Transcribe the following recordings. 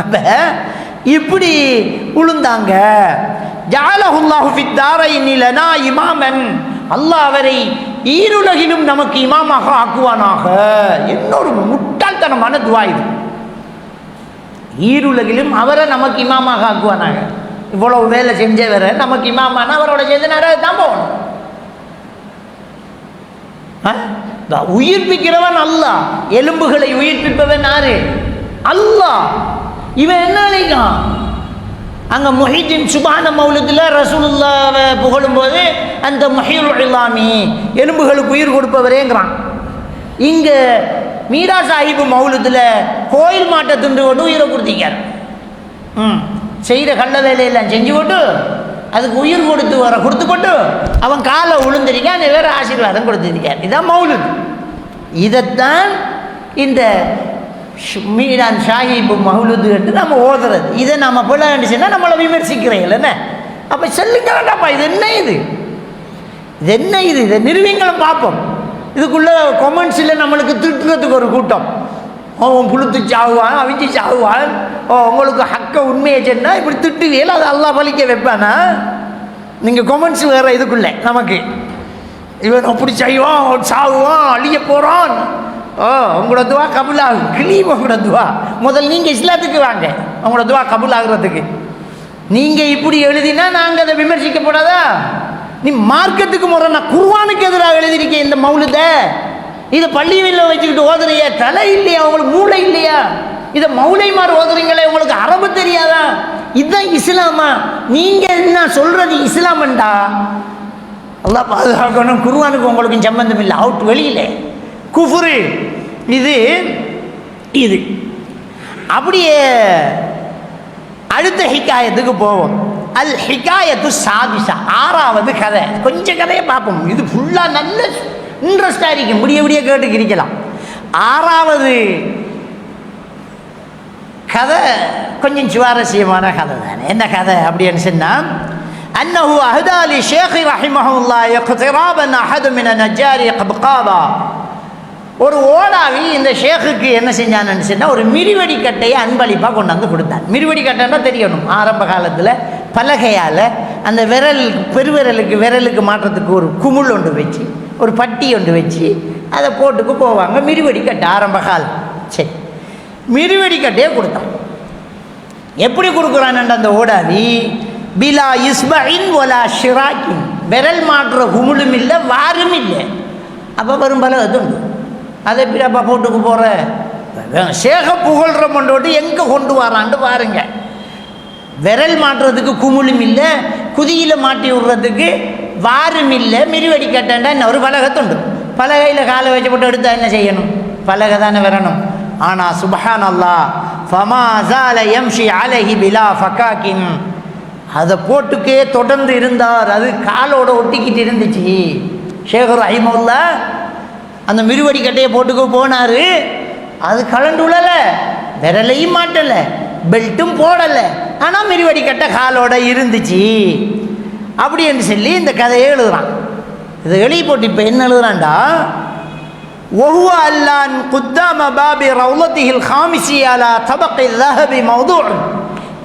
அப்ப இப்படி உளுந்தாங்க. ஜாலஹுல்லாஹு இமாமன். அல்லாஹ் அவரை ஈருலகிலும் நமக்கு இமாமாக ஆக்குவானாக. இன்னொரு முட்டாள்தனமான துவா இது. ஈருலகிலும் அவரை நமக்கு இமாமாக ஆக்குவானாங்க இவ்வளவு வேலை செஞ்சவரை நமக்கு இமாமான அவரோட சேர்ந்து நிறைய தான் போகணும். உயிர்ப்பிக்கிறவன் அல்லாஹ். எலும்புகளை உயிர்ப்பிப்பவன் யாரு? அல்லாஹ். இவன் என்ன அழைக்கான் அங்க மொஹிதீன் சுபான மௌலத்தில் ரசூலுல்லாவை புகழும்போது அந்த மொஹீல் இல்லாமி எலும்புகளுக்கு உயிர் கொடுப்பவரேங்கிறான். இங்க மீரா சாஹிபு மௌலத்தில் கோயில் மாட்டை தின்று கொண்டு உயிரை கொடுத்தீங்க. ம் செய்கிற கள்ள வேலையெல்லாம் செஞ்சு கொண்டு அதுக்கு உயிர் கொடுத்து வர கொடுத்து போட்டு அவன் காலை உளுந்திருக்கான் வேற ஆசீர்வாதம் கொடுத்துருக்கார் இதுதான் மௌலுத். இதைத்தான் இந்த மீடான் ஷாஹிபு ஷாஹிப் என்று நம்ம ஓதுறது. இதை நம்ம பிள்ளை சொன்னால் நம்மளை விமர்சிக்கிறீங்க என்ன? அப்போ சொல்லுங்க வேண்டாம்ப்பா இது என்ன இது? இது என்ன இது? இதை நிறுவீங்களும் பார்ப்போம். இதுக்குள்ள கொமெண்ட்ஸில் நம்மளுக்கு திட்டுறதுக்கு ஒரு கூட்டம். ஓ புழுத்து புளுத்து சாகுவான் அவிஞ்சு சாகுவான். ஓ உங்களுக்கு ஹக்க உண்மையை சொன்னால் இப்படி திட்டுவியல் அது அல்லா பலிக்க வைப்பானா? நீங்கள் கொமெண்ட்ஸ் வேறு இதுக்குள்ளே நமக்கு. இவன் அப்படி செய்வான் சாகுவான் அழிய போகிறான் ஓ உங்களோட துவா கபுல் ஆகும் கிளீம் உங்களோட துவா. முதல் நீங்கள் இஸ்லாத்துக்கு வாங்க. உங்களோட துவா கபுல் ஆகுறதுக்கு நீங்கள் இப்படி எழுதினா நாங்கள் அதை விமர்சிக்கப்படாதா நீ மார்க்கத்துக்கு முறை நான் குர்வானுக்கு எதிராக எழுதியிருக்கேன் இந்த மௌலுத. இதை பள்ளி வெளியில் வச்சுக்கிட்டு ஓதுறியா? தலை இல்லையா? உங்களுக்கு மூளை இல்லையா? இதை மௌலைமார் ஓதுறீங்களே உங்களுக்கு அரபு தெரியாதா? இதுதான் இஸ்லாமா? நீங்கள் என்ன சொல்கிறது இஸ்லாமண்டா? அல்லாஹ் பாதுகாக்கணும். குருவானுக்கு உங்களுக்கு சம்பந்தம் இல்லை. அவுட் வெளியிலே. குஃபுரு இது இது அப்படியே அடுத்த ஹிகாயத்துக்கு போவோம் அல் ஹிகாயத்து சாதிசா ஆறாவது கதை கொஞ்சம் கதையை பார்ப்போம் இது ஃபுல்லாக நல்ல இன்ட்ரெஸ்டாக இருக்கும் முடிய முடிய கேட்டு கிரிக்கலாம் ஆறாவது கதை கொஞ்சம் சுவாரஸ்யமான கதை தானே என்ன கதை அப்படின்னு சொன்னால் أنه أهدى لشيخ رحمه الله اقترابا أحد من النجار قبقابا ஒரு ஓடாவி இந்த ஷேக்குக்கு என்ன செஞ்சான்னு சொன்னால் ஒரு மிரிவடி கட்டையை அன்பளிப்பாக கொண்டாந்து கொடுத்தான். மிரிவடி கட்டைன்னா தெரியணும். ஆரம்ப காலத்தில் பலகையால் அந்த விரல் பெருவிரலுக்கு விரலுக்கு மாற்றத்துக்கு ஒரு குமுள் ஒன்று வச்சு ஒரு பட்டி ஒன்று வச்சு அதை போட்டுக்கு போவாங்க. மிரிவடி கட்டை ஆரம்ப காலம். சரி. மிரிவடி கொடுத்தான். எப்படி கொடுக்குறான் அந்த ஓடாவி பிலா இஸ்பின் ஒலா ஷிராக்கின். விரல் மாற்ற குமுளும் இல்லை வாரும் இல்லை. அப்போ வரும் பல உண்டு அதை எப்படி அப்பா போட்டுக்கு போகிற சேக புகழ்ற மண்டோட்டு எங்கே கொண்டு வரான்ட்டு பாருங்க. விரல் மாட்டுறதுக்கு குமுளும் இல்லை குதியில் மாட்டி விடுறதுக்கு வாரும் இல்லை மிரிவடி கட்டண்டா என்ன? ஒரு பலகத்துண்டு. பலகையில் காலை வச்சு போட்டு எடுத்தா என்ன செய்யணும்? பலகை தானே வரணும். ஆனால் சுபஹான் அல்லா ஃபமாசால எம் எம்ஷி அலஹி பிலா ஃபக்காக்கின் அதை போட்டுக்கே தொடர்ந்து இருந்தார். அது காலோட ஒட்டிக்கிட்டு இருந்துச்சு. ஷேகர் ஐமவுல்லா அந்த மிருவடி கட்டையை போட்டுக்க போனார் அது கலண்டு விழல விரலையும் மாட்டலை பெல்ட்டும் போடலை ஆனால் மிருவடி கட்டை காலோட இருந்துச்சு அப்படின்னு சொல்லி இந்த கதையை எழுதுறான் இதை எழுதி போட்டு இப்போ என்ன எழுதுறான்டா وهو ألان قدام باب روضته الخامس على طبق الذهب موضوع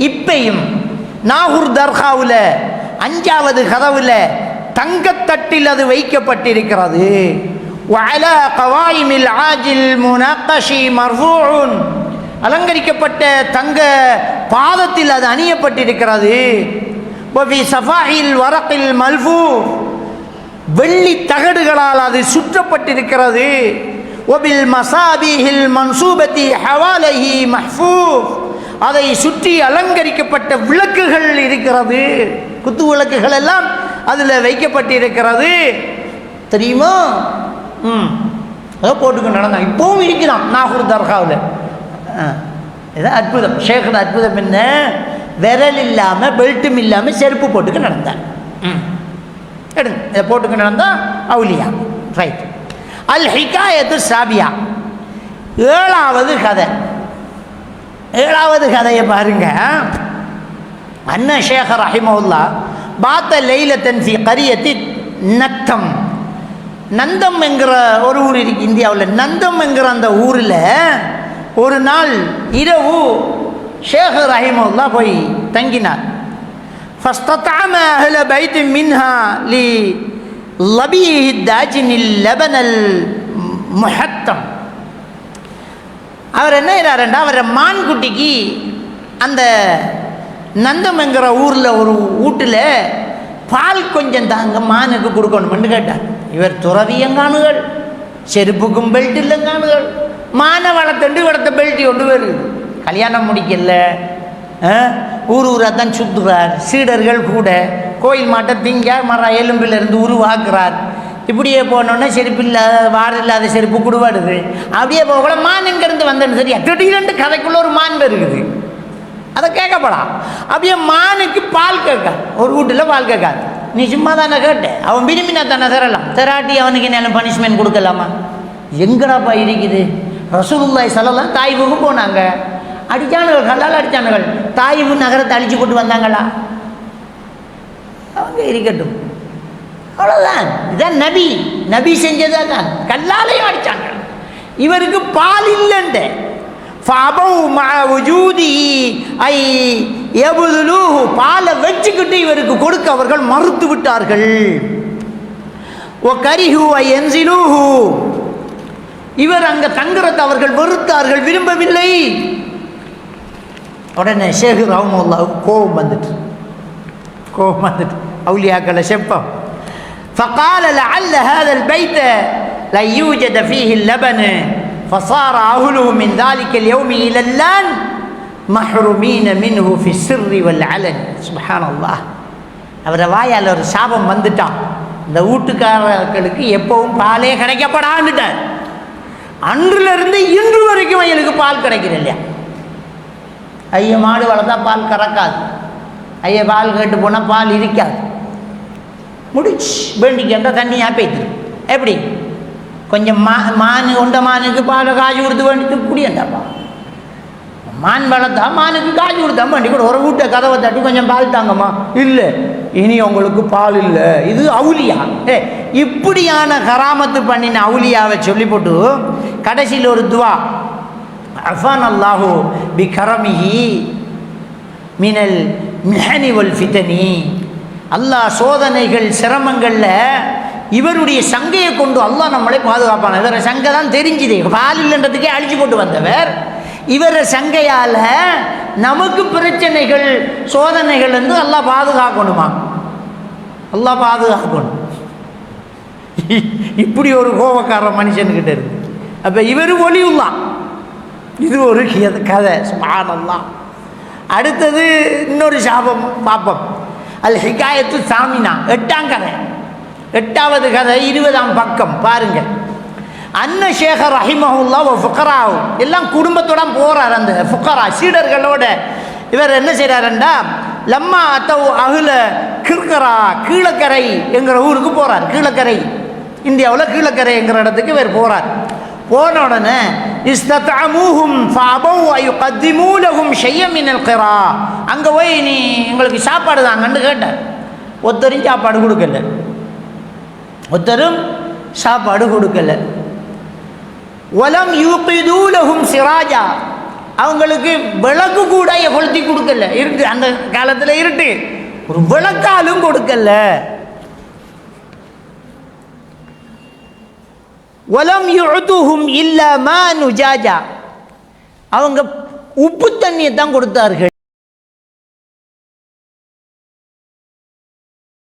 இப்பையும் நாகூர் தர்காவில் அஞ்சாவது கதவுல தங்கத்தட்டில் அது வைக்கப்பட்டிருக்கிறது وعلى قوائم العاج المنقش مرفوع அலங்கரிக்கப்பட்ட தங்க பாதத்தில் அது அணியப்பட்டிருக்கிறது وفي صفاح الورق الملفوف வெள்ளி தகடுகளால் அது சுற்றப்பட்டிருக்கிறது ஒபில் மசாபிஹில் மன்சூபத்தி ஹவாலஹி மஹ்ஃபூப் அதை சுற்றி அலங்கரிக்கப்பட்ட விளக்குகள் இருக்கிறது குத்து விளக்குகள் எல்லாம் அதில் வைக்கப்பட்டிருக்கிறது தெரியுமா ம். அதை போட்டுக்கு நடந்தான். இப்போவும் இருக்கிறான். நாகூர் தர்காவில். இதான் அற்புதம். ஷேகர் அற்புதம் என்ன? விரல் இல்லாமல் பெல்ட்டும் இல்லாமல் செருப்பு போட்டுக்கு நடந்தார் ம். எடுங்க. இதை போட்டுக்கு நடந்தால் அவுலியா. ரைட் அல் ஹிகாயத்து சாபியா. ஏழாவது கதை. ஏழாவது கதையை பாருங்க. அண்ணன் ஷேகர் ரஹிமவுல்லா பாத்த லைலத்தன் சி கரியத்தி நத்தம். நந்தம் என்கிற ஒரு ஊர் இருக்கு இந்தியாவில் நந்தம் என்கிற அந்த ஊரில் ஒரு நாள் இரவு ஷேக் ரஹிமுல்லா போய் தங்கினார் فاستطعم أهل بيت منها للبيه الداجن اللبن المحتم அவர் என்ன செய்கிறாருண்டா அவர் மான்குட்டிக்கு அந்த நந்தம்ங்கிற ஊரில் ஒரு வீட்டில் பால் கொஞ்சம் தாங்க மானுக்கு கொடுக்கணும்னு கேட்டார் இவர் തുറവിയം செருப்புக்கும் பெல்ட் இல்லைங்கானுகள் കാണുകൾ வளர்த்துண்டு வளர்த்த பெல்ட் கொண்டு வருது. கல்யாணம் முடிக்கல ஆ? ஊர் ஊராக தான் சுற்றுறார் சீடர்கள் கூட கோயில் மாட்டை திங்க மர எலும்பிலிருந்து உருவாக்குறார். இப்படியே போனோன்னே செருப்பு இல்லாத வார இல்லாத செருப்பு குடுவாடுது. அப்படியே போகல மான் எங்கேருந்து வந்தேன்னு சரியா திடீரெண்டு கதைக்குள்ள ஒரு மான் இருக்குது அதை கேட்கப்படா அப்படியே மானுக்கு பால் கேட்க ஒரு வீட்டில் பால் கேட்காது. நீ சும்மா தானே கேட்ட அவன் விரும்பினா தானே தரலாம். தராட்டி அவனுக்கு என்ன பனிஷ்மெண்ட் கொடுக்கலாமா? எங்கடாப்பா இருக்குது? ரசூலுல்லாய் சலலாம் தாய்வுக்கு போனாங்க. அடிச்சானுகள் கல்லால் அடித்தானுகள் தாய்வு நகரத்தை அழிச்சு போட்டு வந்தாங்களா? அவங்க இருக்கட்டும். அவ்வளோதான் இதான் நபி. நபி செஞ்சதாக தான் கல்லாலையும் அடித்தாங்க இவருக்கு பால் இல்லைன்ட்டு فأبوا مع وجوده أي يبذلوه பாலை வச்சுக்கிட்டு இவருக்கு கொடுக்க அவர்கள் மறுத்து விட்டார்கள் وكرهوا أن ينزلوه இவர் அங்க தங்குறதை அவர்கள் வெறுத்தார்கள் விரும்பவில்லை உடனே ஷேகு ரஹமுல்லாவுக்கு கோபம் வந்துட்டு கோபம் வந்துட்டு அவுலியாக்களை செப்பம் فقال لعل هذا البيت لا يوجد فيه اللبن فصار أهله من ذلك اليوم إلى الآن محرومين منه في السر والعلن سبحان الله அவரை வாயால் ஒரு சாபம் வந்துட்டான் இந்த வீட்டுக்காரர்களுக்கு எப்பவும் பாலே கிடைக்கப்படான்னுட்டார் அன்றிலிருந்து இன்று வரைக்கும் அவங்களுக்கு பால் கிடைக்குது இல்லையா ஐய மாடு வளர்த்தா பால் கறக்காது ஐய பால் கேட்டு போனால் பால் இருக்காது முடிச்சு வேண்டிக்கின்ற தண்ணியாக பேத்து எப்படி கொஞ்சம் மா மான் கொண்ட மானுக்கு பாலை காய்ச்சி கொடுத்து வேண்டிட்டு குடியண்டாப்பா. மான் வளர்த்தா மானுக்கு காய்ச்சி கொடுத்தா வேண்டி கூட. ஒரு வீட்டை கதவை தட்டி கொஞ்சம் பால் தாங்கம்மா. இல்லை இனி உங்களுக்கு பால் இல்லை. இது அவுலியா ஏ இப்படியான கராமத்து பண்ணின அவுலியாவை சொல்லி போட்டு கடைசியில் ஒரு துவா. அஃபான் அல்லாஹு பி கரமிஹி மினல் மிஹனி வல் ஃபிதனி. அல்லாஹ் சோதனைகள் சிரமங்களில் இவருடைய சங்கையை கொண்டு அல்லாஹ் நம்மளை பாதுகாப்பான. இவரை சங்கை தான் தெரிஞ்சுது. பால் இல்லைன்றதுக்கே அழிச்சு போட்டு வந்தவர். இவரை சங்கையால் நமக்கு பிரச்சனைகள் சோதனைகள் வந்து எல்லாம் பாதுகாக்கணுமா எல்லாம் பாதுகாக்கணும். இப்படி ஒரு கோபக்கார மனுஷன்கிட்ட இருக்கு. அப்போ இவர் ஒளியுள்ளான் இது ஒரு கதை. சுபானல்லாம் அடுத்தது இன்னொரு சாபம் பாப்பம் அல் ஹிகாயத்து சாமினா. எட்டாம் கதை. எட்டாவது கதை இருபதாம் பக்கம் பாருங்க அன்ன ஷேகர் ரஹிமஹுல்லா ஓ ஃபுக்கராவு எல்லாம் குடும்பத்தோட போறார் அந்த ஃபுக்கரா சீடர்களோட. இவர் என்ன செய்கிறாருண்டா லம்மா அத்தவு அகுல கிருக்கரா கீழக்கரை என்கிற ஊருக்கு போறார் கீழக்கரை. இந்தியாவில் கீழக்கரைங்கிற இடத்துக்கு இவர் போறார். போன உடனே இஸ்தத்தமூஹும் ஃபஅபவ் ஐயோ லஹும் ஷையம் மினல் அங்கே போய் நீ எங்களுக்கு சாப்பாடு தாங்கன்னு கேட்டேன் ஒருத்தரும் சாப்பாடு கொடுக்கல. ஒருத்தரும் சாப்பாடு கொடுக்கல. ஒலம் யூகிதூலகும் சிராஜா. அவங்களுக்கு விளக்கு கூட கொளுத்தி கொடுக்கல. இருக்கு அந்த காலத்தில் இருட்டு ஒரு விளக்காலும் கொடுக்கல. ஒலம் யுதுஹும் இல்ல மா நுஜாஜா. அவங்க உப்பு தண்ணியை தான் கொடுத்தார்கள்.